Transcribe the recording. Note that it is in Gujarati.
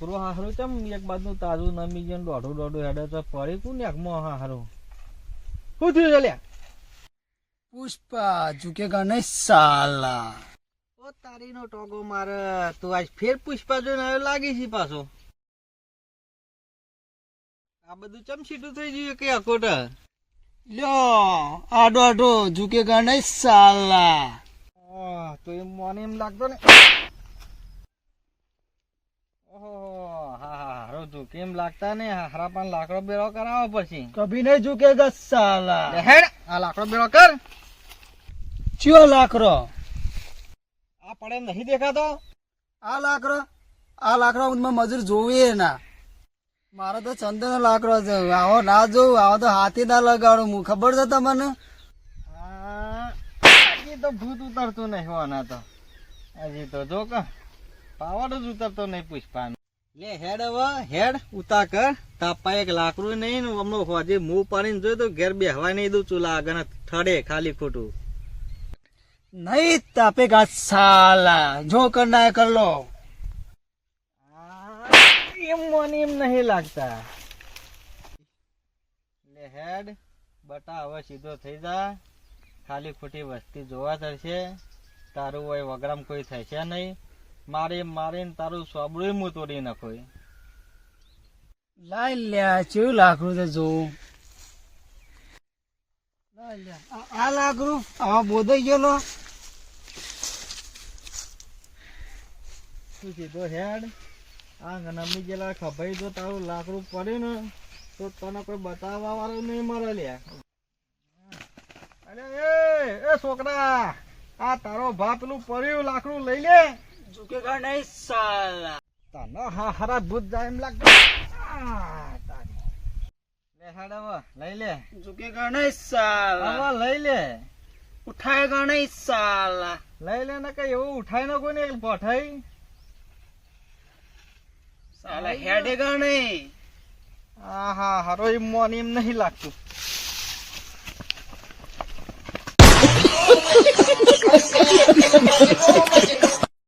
બાદનું તાજું નમી ગયું દોઢું દોઢું હેડે તો પડે કુ નેકમાં હા હારો શું થયું છે લ્યા પુષ્પા ઝુકેગા ગણે સાલા. ઓ તારીનો ટોગો મારે તું આજ ફેર પુષ્પા જોઈને આવ્યો લાગી છે પાછો? આ બધું ચમચીટું થઈ ગયું કે અકોટ? લ્યો આડો આડો જુકે ગણે સાલા. તો એમ મને એમ લાગતો ને ઓહો હા હા હારો તું. કેમ લાગતા ને હારા પણ લાકડો બેરો કરાવો પછી. કભી નહીં ઝુકેગા સાલા હેડ આ લાકડો બેરો કર. ચિયો લાકડો? આ પડે નહીં દેખાતો? આ લાકડો આ લાકડો મજૂર જોવે ના. મારો તો ચંદન લાકડો છે. આવો ના જોઉં આવો તો હાથી ના લગાડું. હું ખબર છે તમને? હજી તો ભૂત ઉતરતું નહીં હોવાના તો. હજી તો જો કે. પાવડ જ ઉતરતો નહીં પુષ્પાનો. લે હેડ હવે હેડ ઉતા કર. તાપા એક લાકડું નહીં ને હમણાં હોજે મોં પાડીને જોયું તો ઘેર બે હવા નહીં દઉં ચૂલા આગળ થડે ખાલી ખોટું. નહીં તાપેગા સાલા જો કરના એ કર લો. એમ મને એમ નહીં લાગતા. લે હેડ બટા હવે સીધો થઈ જા. ખાલી ખોટી વસ્તી જોવા થશે તારું હોય વગરામ કોઈ થશે નહીં. મારી મારીને તારું સોબડું હું તોડી નાખો લાઈ લ્યા ચેવું લાકડું છે જોવું આ- લાકડું આવા બોધાઈ ગયેલો. શું કીધો, હેડ? આ નમી ગયેલા ખભાઈ જો તારું લાકડું પડ્યું ને, તો તને કોઈ બતાવવા વાળું નહીં મળે લ્યા અરે એ છોકરા, આ તારો ભા પેલું પડ્યું લાકડું લઈ લે. ઝુકેગા નહીં સાલા તને હા હારા ભૂત જાય એમ તારી. લે હેડ હવે લઈ લે ઝુકેગા નહીં સાલા હવે લઈ લે ઉઠાએગા નહીં સાલા લઈ લે ને કઈ એવું ઉઠાય ન કોઈ ને પઠાઈ સાલા હેડેગા નહીં આ હા હારો એમ મોન એમ નહીં લાગતું